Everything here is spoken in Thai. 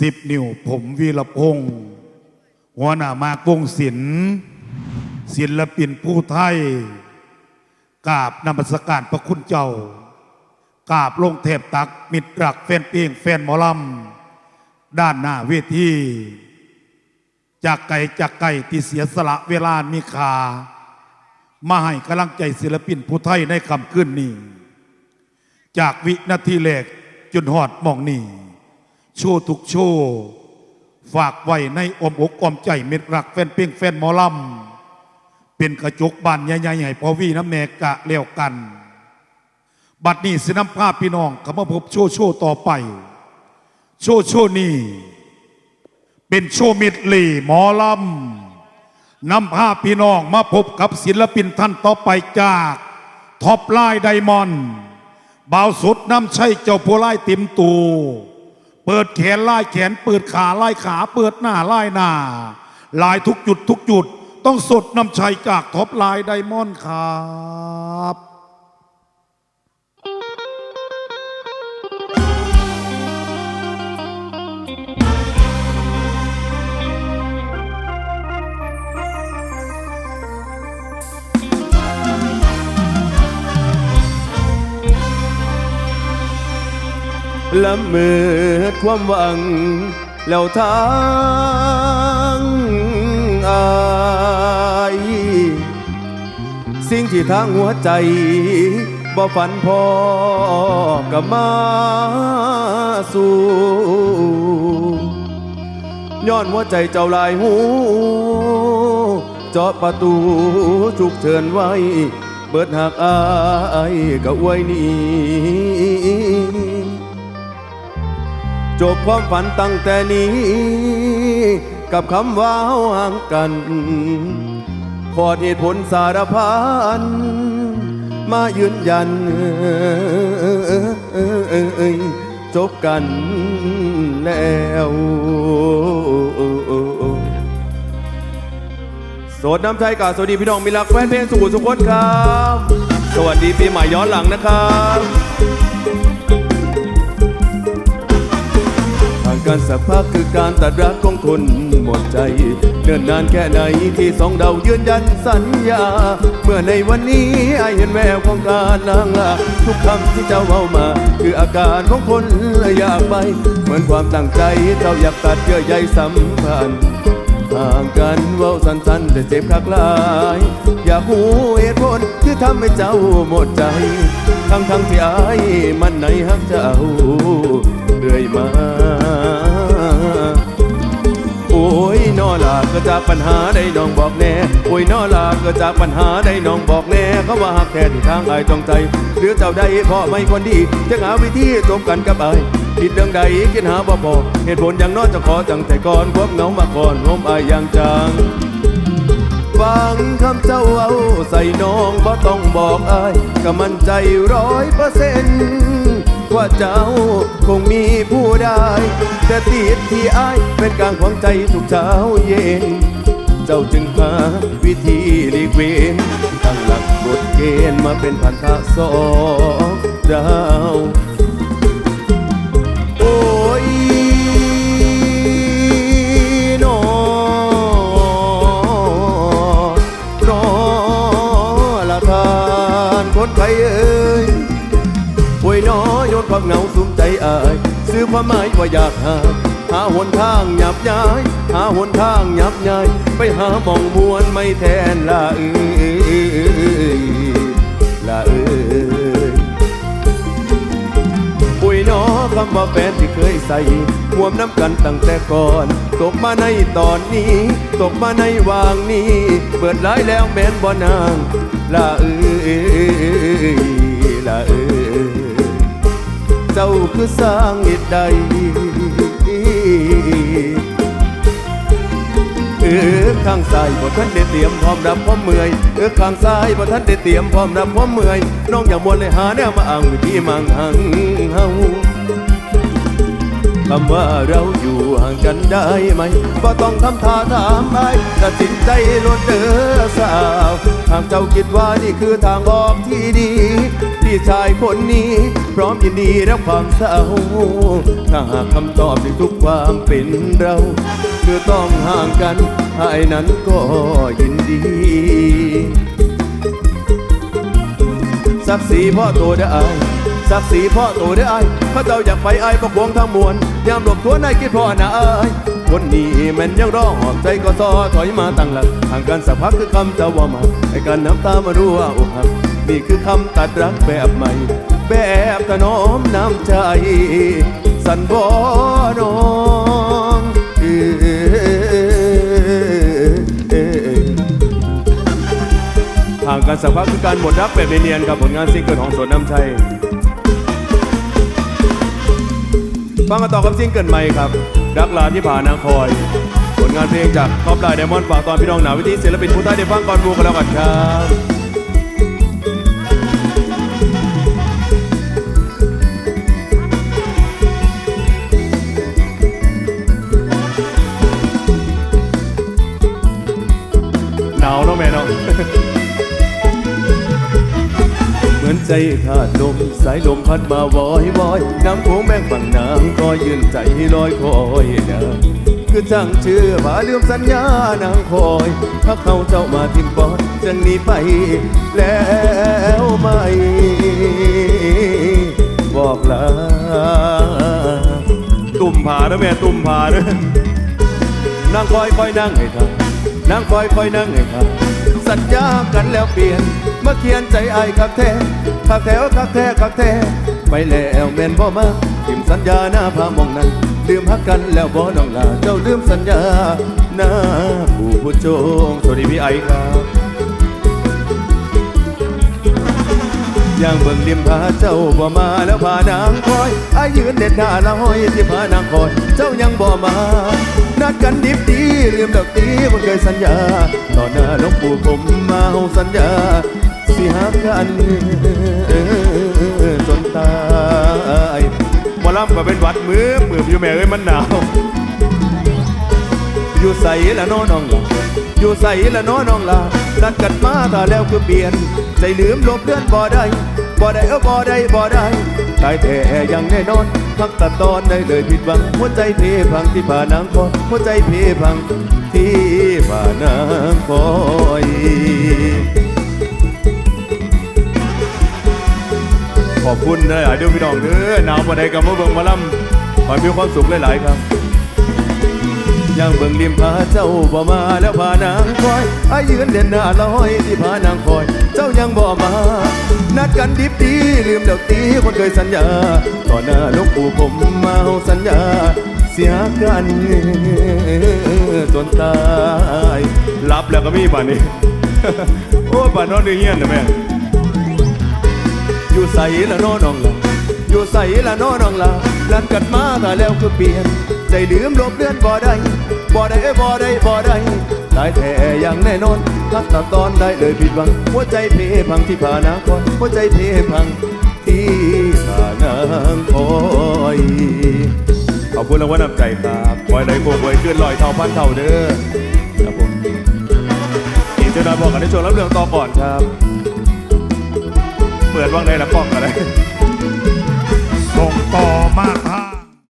สิบนิ้ว ผมวีรพงศ์หัวหน้ามากวงศิลป์ศิลปินผู้ไทยกราบนมัสการพระคุณเจ้ากราบลงเทพตัก มิตรรักแฟนเพลงแฟนหมอลำด้านหน้าเวทีจากไก่จากไก่ที่เสียสละเวลามีคามาให้กำลังใจศิลปินผู้ไทยในคำขึ้นนี้ จากวินาทีแรกจนหอดมองนี่ โชว์ทุกโชว์ฝากไว้ในอมอกอมใจเม็ดรักแฟนเพลงแฟนหมอลำเป็นกระจกบานใหญ่ๆให้พอวีน้ำแนกะเลี้ยวกัน บัดนี้สิน้ำภาพพี่น้องเขามาพบโชว์โชว์ต่อไป โชว์โชว์นี้เป็นโชว์มิดลีหมอลำนำภาพพี่น้องมาพบกับศิลปินท่านต่อไปจากท็อปไลน์ไดมอนด์บ่าวสุดน้ำชัยเจ้าผู้ไล่ติมตู เปิดแขนไล่แขน เปิดขาไล่ขา เปิดหน้าไล่หน้าลายทุกจุดทุกจุด ต้องสดน้ำชัยกากท็อปลายไดมอนด์ครับ ละเมิดความหวัง แล้วทางอายสิ่งที่ทางหัวใจบ่ฝันพอกับมาสู่ย้อนหัวใจเจ้าลายหู เจาะประตูฉุกเฉินไว้เปิดหักอายก็อวยนี้ จบความฝันตั้งแต่นี้ กับคำว่าห่างกัน ขอเหตุผลสารพันมายืนยันจบกันแล้วสดน้ำใจกาสวัสดีพี่น้องมิลักแฟนเพลงสุขุสุขคนครับ สวัสดีปีใหม่ย้อนหลังนะครับ กันสักพักคือการตัดรักของคนหมดใจ เนิ่นนานแค่ไหนที่สองเรายืนยันสัญญา เมื่อในวันนี้ไอเห็นแววของการนางลาทุกคำที่เจ้าเอามา คืออาการของคนอยากไป เหมือนความตั้งใจเจ้าอยากตัดเยื่อใยสัมพันธ์ห่างกันเว้าสั้นๆแต่เจ็บคักหลาย อยากหูเหตุผลที่ทำให้เจ้าหมดใจ ทั้งๆที่อายมันในฮักเจ้าเรื่อยมา ปัญหาได้น้องบอกแน่โอ้ยนอลาเก็จากปัญหาได้น้องบอกแน่เขาว่าหักแท้ที่ทางอายจองใจ หรือเจ้าใดเพราะไม่คนดีจะหาวิธีจบกันกับไอายคิดเรื่องใดคิดหาบ่พอเหตุผลอย่างน้อยจะขอจังแต่ก่อนพบเงามาก่อนห่มไอายอย่างจังฟังคำเจ้าเอาใส่น้องบ่ต้องบอกอายก็มั่นใจร้อยเปอร์เซ็นต์ว่าเจ้าคงมีผู้ได้แต่ติดที่อายเป็นกลางขวางใจทุกเช้าเย็น เจ้าจึงหาวิธีหลีกเว้นตั้งหลักกฎเกณฑ์มาเป็นพันธะสองเราโอ้ยนอรอละทานคนไทยเอ้ยโอ้ยน้อยโยนความเหงาสุมใจอาย ซื้อความหมายว่าอยากหาหาหนทางหยับย้าย หาหนทางยับย้ายไปหาหมองมวนไม่แทนละเอ้ยละเอ้ยปุยน้อคำว่าแฟนที่เคยใส่ห่วมน้ำกันตั้งแต่ก่อน ตกมาในตอนนี้ ตกมาในวางนี้ เปิดร้ายแล้วแมนบ่นางละเอ้ยละเอ้ยเจ้าคือสร้างเหตุใด เออข้างซ้ายบ่ท่านได้เตรียมพร้อมรับพร้อมเมื่อยเออข้างซ้ายบ่ท่านได้เตรียมพร้อมรับพร้อมเมื่อยน้องอย่ามัวเลยหาแนวมาอ้างวิธีมังหังเฮาคำว่าเราอยู่ห่างกันได้ไหมบ่ต้องทำท่าถามไปตัดสินใจลดเด้อสาวหากเจ้าคิดว่านี่คือทางออกที่ดีที่พี่ชายคนนี้ พร้อมยินดีรับความเศร้าถ้าหากคำตอบในทุกความเป็นเรา คือต้องห่างกันไอ้นั้นก็ยินดีสักสีพ่อตัวได้อายสักสีพ่อตัวได้อายพระเจ้าอยากไปไอประควงทั้งมวลยามหลบทวนในคิดพ่อนะอคนนี้มันยังรอหอบใจก็ซอถอยมาตั้งหลักห่างกันสักพักคือคำจ้าว่ามาให้กันน้ำตามารู้ว่าอกหักนี่คือคำตัดรักแบบใหม่ แบบถนอมน้ำใจ สันบ่น้อ ห่างกันสักพักคือการหมดรักแบบเนียนกับผลงานซิงเกิลของสวนน้ำชัยฟังกันต่อกับซิงเกิลใหม่ครับ รักลาที่ผ่านนางคอย ผลงานเพลงจากท็อปไลน์ไดมอนด์ฝากตอนพี่น้องหนาวิธีศิลปินผู้ใต้ได้ฟังก่อนบูกันแล้วกันครับ ใจขาดลมสายลมพัดมาวอยวอยน้ำโขงแม่งฝั่งน้ำก็ยืนใจลอยคอยนะคือจังเชื่อผาลืมสัญญานางคอยถ้าเขาเจ้ามาทิมบอดจะหนีไปแล้วไม่บอกลาตุ่มผาเด้อแม่ตุ่มผาเด้อนางคอยคอยนั่งให้ทาง นางคอยคอยนั่งให้ค่ะสัญญากันแล้วเปลี่ยน เมื่อเขียนใจไอ้คักแท้คักแท้คักแท้คักแท้ไปแล้วแม่นบ่มาทิมสัญญาหน้าพามองนั้นลืมฮักกันแล้วบ่น้องลาเจ้าลืมสัญญาหน้าผู้ผู้โจงสวัสดีพี่ไอ้ครับ ย่างเบิ่งริมผาเจ้าบ่มาแล้วพานางคอยอายืนเด็ดหน้าละห้อยที่พานางคอย เจ้ายังบ่มา นัดกันดิบดีลืมดอกตีคนเคยสัญญา ต่อหน้าหลวงปู่ผมมาเฮาสัญญา สิหากันจนตายมอลำก็เป็นวัดมือมืออยู่แม่เอ้ยมันหนาวอยู่ใส่ละน้อน้องลาอยู่ใส่ละน้อน้องลา นัดกันมาถ้าแล้วคือเปลี่ยน ใจลืมลบเลือนบ่ได้บ่ได้เออบ่ได้บ่ได้ตายแท้ยังแน่นอนพักตัดตอนได้เลยผิดหวังหัวใจเพพังที่ผ่านางคอยหัวใจเพพังที่ผ่านางคอยขอบคุณหลายๆเด้อพี่น้องเด้อหนาวบ่ได้กับมาเบิ่งมาล่ำขอให้มีความสุขหลายๆครับ ยังเบิ่งริมผาเจ้าบ่มาแล้วพานางคอยอายืนเด่นหน้าลอยที่พานางคอย เจ้ายังบ่มา นัดกันดิบดีลืมแล้วตีคนเคยสัญญาต่อหน้าลวงปู่ผมมาเฮาสัญญา เสียกันจนตายรับแล้วก็มีป่านนี้ โอ้ป่านนอนเงียนนะแม่อยู่ใส่ละน้อน้องละอยู่ใส่ละน้อน้องละนัดกันมาถ้าแล้วคือเปลี่ยนใจลืมลบเลือนบ่ได้ บ่ได้เอ้ยบ่ได้บ่ได้ตายแท้อย่างแน่นอนทักตัดตอนได้เลยผิดหวัง หัวใจเพพังที่ผ่านางคอยหัวใจเพพังที่ผ่านางคอยขอบคุณรางวัลน้ำใจครับคอยไหลโกคอยขึ้นลอยเท่าพันเท่าเด้อครับผมอีกเจ้าหน้าบอกกันในช่วงรับเรื่องต่อก่อนครับ เปิดว่างในละกล้องอะไรส่งต่อมาก